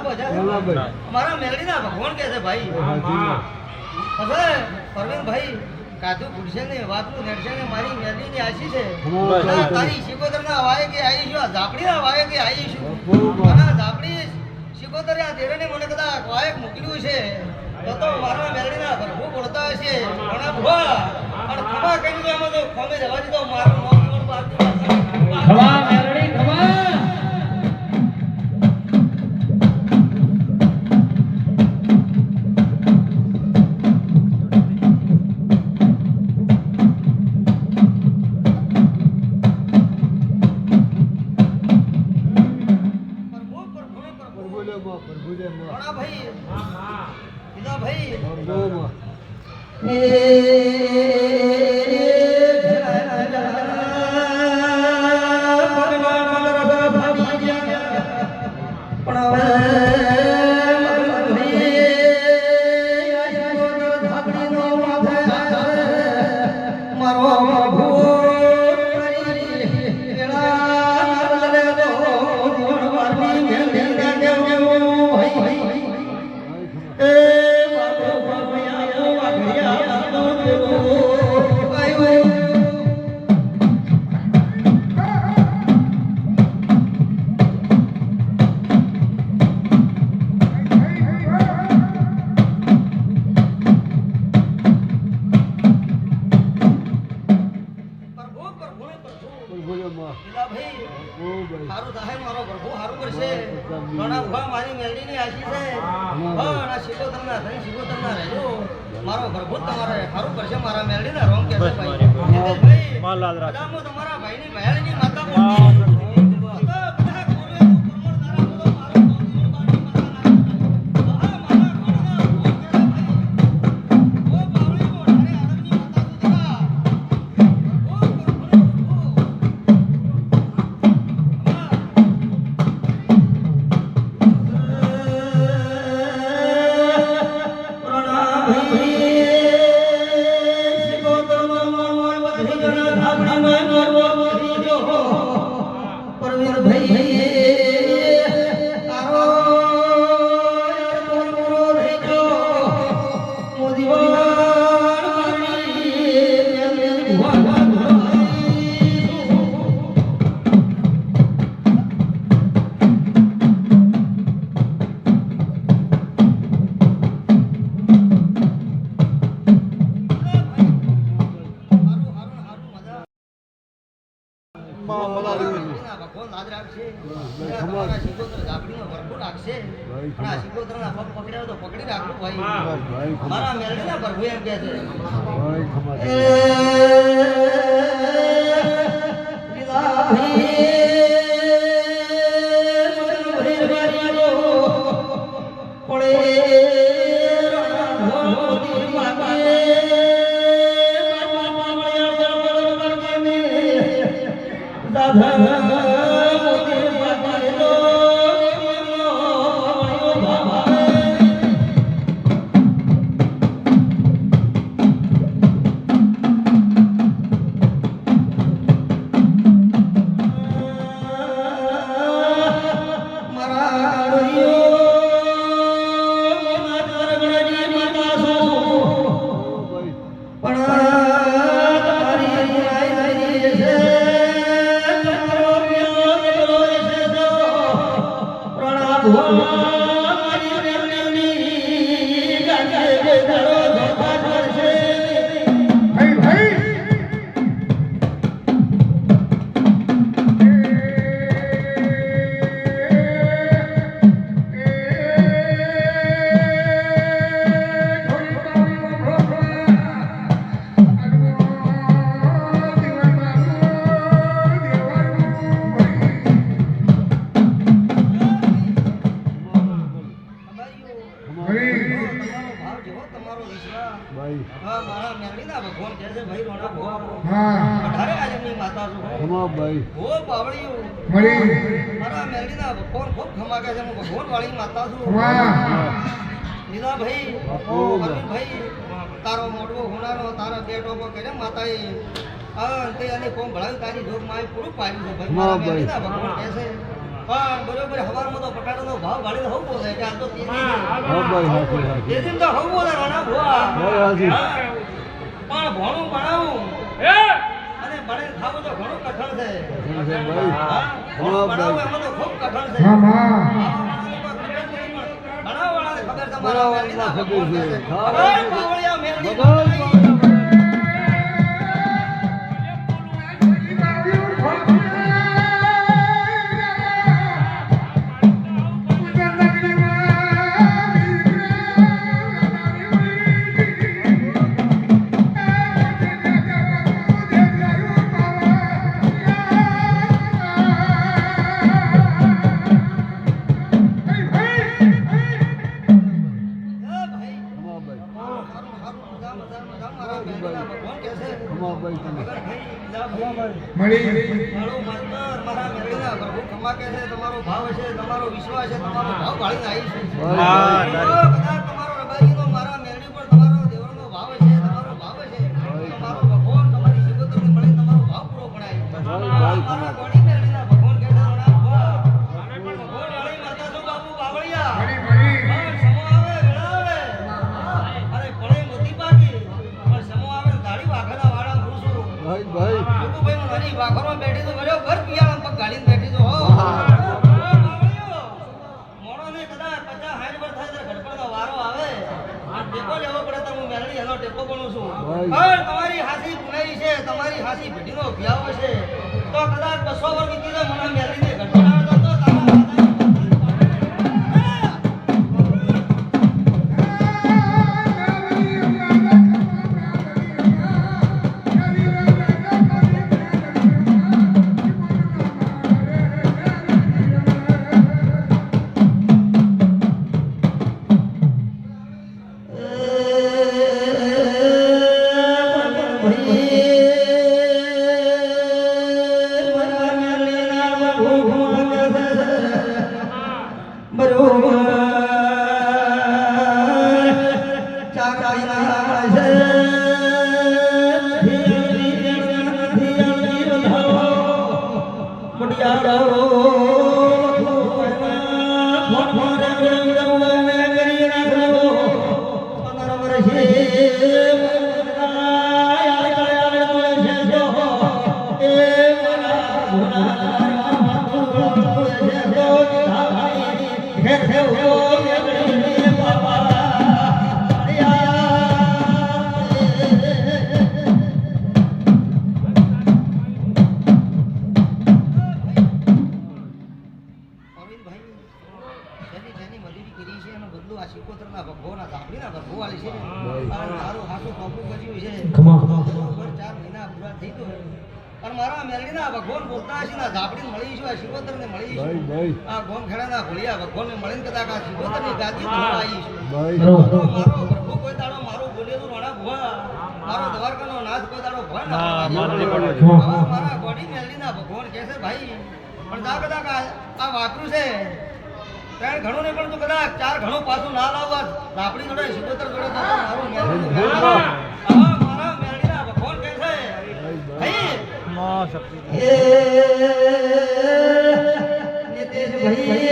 બજા છે ભગવાન કે છે ભાઈ. હવે પ્રવીણભાઈ મને કદાચ વાયક મોકલ્યું છે. તો મારા મેલડીના ભરભું પડતા હશે. ઘણા ભૂવા. અને ખમા તમારે સારું કરશે મારા મેળવીને રોંગ કે ભાઈ. માલ લાલ તમારા Amém. હું ભગવાન વાળી માતા છું. ભાઈ બાપુ. અરવિંદભાઈ તારો મોટો હોનારો તારા બે ટોપો કરે માતાએ અંતે અને કોમ ભળાવી તારી જોગમાં પૂરું પાડ્યું છે. ભાઈ મારા ભાઈ. ભગવાન કહે છે. પણ બરોબર હવારમાં તો પટાટાનો ભાવ ભાળીને હવ બોલે કે આ તો ભાઈ તેજી તો હવ બોલે રાણા ભુવા. ભાઈ. પણ ભણું ભણાવું. અને ખાવું તો ઘણું કઠણ છે. એમાં તો ખૂબ કઠણ છે. ભણાવવાળાને ખબર છે ખબર છે. છે, તમારો ભાવ છે તમારો વિશ્વાસ છે તમારો ભાવ ભાળીને આવી છે ભાઈ વાઘરમાં બેઠી તો બરોબર પિયાળા પગ ગાડીને બેઠી તો હો. થાય ત્યારે ગડપણનો વારો આવે. આ ટેકો લેવો પડે તો હું મેલડી એનો ટેકો બનું છું. પણ તમારી હાસી પુનાઈ છે તમારી હાસી પેઢીનો ભ્યાવ છે તો કદાચ બસો વર્ષ વીતી મને મેલડીને અરવિંદભાઈ, બદલો આ ભગવાના ધાબળીના ભગવાવાળી છે આ હાથું કોપું કર્યું છે. ચાર મહિના પૂરા થઈ ગયો પણ મારા મેલડીના ભગવાન બોલતા હશે ને ધાબડી મળી છે આ સિકોતરને મળી ભાઈ આ ગોમ ખેડાના ભોળિયા ભગવાનને મળીને કદાચ આ સિકોતરની ગાદી આવી છે મારો પ્રભુ કોઈ દાડો મારું બોલેલું રાણા ભુવા. મારો દ્વારકાનો નાથ કોઈ દાડો. હવે મારા ગોડી મેલડીના ભગવાન કહે છે ભાઈ પણ જા કદાચ આ વાપરું છે. ત્રણ ઘણું નહીં પણ તું કદાચ ચાર ઘણું પાછું ના લાવવા આપણી જોડે સિકોતર જોડે મારું. મારા મેલડીના ભગવાન કહે છે. નીતેશભાઈ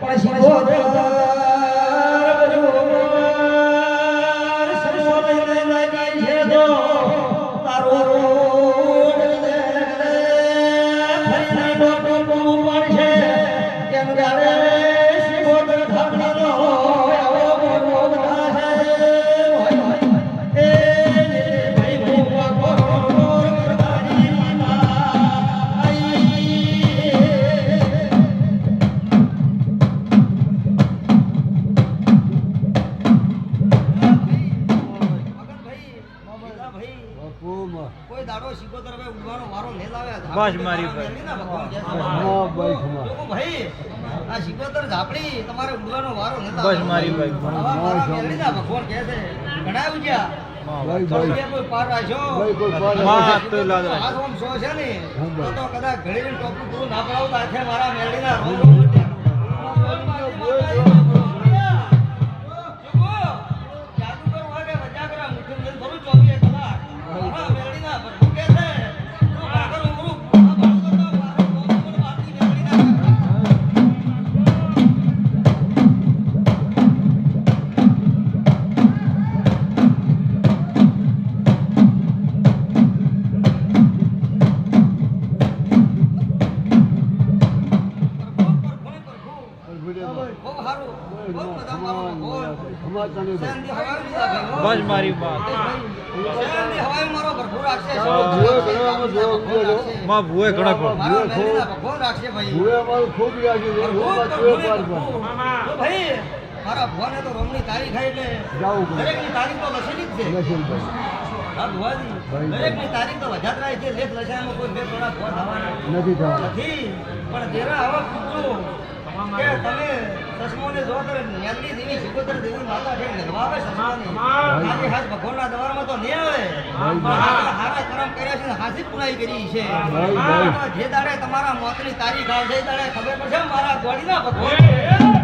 પણ ભાઈ આ સિકોતર ઝાપડી તમારે ઉડવાનો વારો નહીં બસ મારી ભાઈ. ભગવાન કહે છે. ઘણા ઉજ્યા કદાચ તો ટોપી પૂરું ના પાર મારા મેળવી કોઈ માં ભૂએ કડક ભૂએ અમારું ખૂબ. તો ભાઈ મારા ભગવાને તો રોમની તારીખ એટલે જાવું પડે. દરેકની તારીખ તો લખેલી જ છે. દરેકની તારીખ તો વધારે છે. લેખ લસાયામાં કોઈ બે થોડા થવાના. નથી નથી. પણ તેરા આવા પૂછું ભગવાનના દવારમાં તો નહીં આવે. હારા કરમ કર્યા છે ને હાથી પુનાઈ કરી છે. જે દાડે તમારા મોતની તારીખ આવશે એ દાડે ખબર પડશે મારા ગોળીના ભગવાન.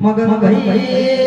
મગન ભાઈ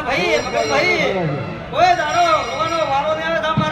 ભાઈ મગનભાઈ કોઈ દાડો રોવાનો વારો નહીં આવે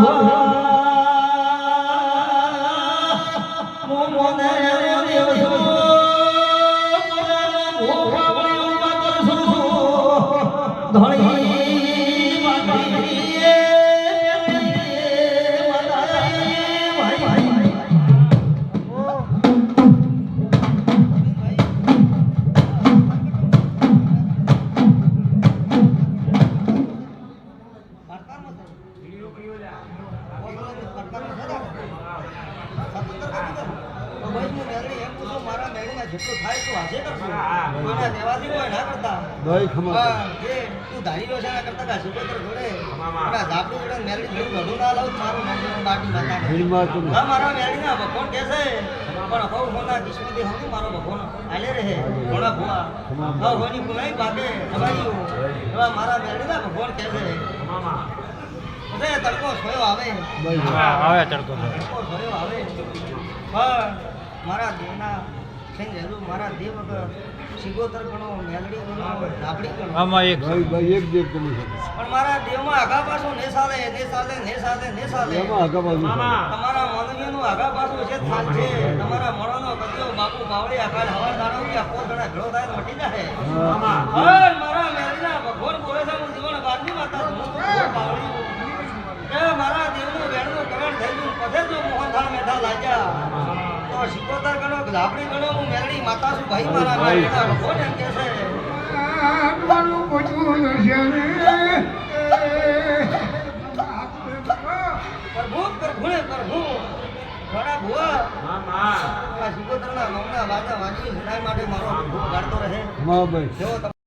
হো બાકી બતાવે. ભીડમાં તો હા, મારા મેલડીના ભગવાન કહે છે પણ હવ હોના કિસ્મતી હવ મારો ભગવાન આલે રહે. ઘોડા ભુવા હવ હોની પુનાઈ ભાગે સવારીઓ એવા મારા મેલડીના ભગવાન કહે છે અરે તડકો સોયો આવે. ભાઈ તડકો સોયો આવે. પણ મારા દેવના મારા દેવ વગર સિગોતર ગણો મેલડી ગણો ઝાપડી ગણો. ભાઈ ભાઈ એક દેવ તમે છો. પણ મારા દેવમાં આગા પાછું ને સાલે ને સાલે ને સાલે ને સાલે. એમાં આગા બાજુ તમારા માનવીયનું આગા પાછું છે થાલ છે તમારા મળવાનો કદિયો બાપુ બાવળી આકાળ હવાર દાણો કે આખો દડા ભેળો થાય મટી જાય હર મારા મેરીના ભગવાન બોલે છે હું જીવન બારની માતા છું બાવળી કે મારા દેવનું વેણનું કરણ થઈ ગયું પછી જો મોહનથાળ મેઠા લાગ્યા. તો શિકોતર ગણો ગણો હું મેરડી માતા છું ભાઈ મારા મેરડીના ભગવાન એમ કે છે પ્રભુ પ્રભુ ને પ્રભુ ઘણા ભુવા આ શિકોતરના મમના વાજા વાજી સુનાઈ માટે મારો ભૂખ કાઢતો રહે. હા ભાઈ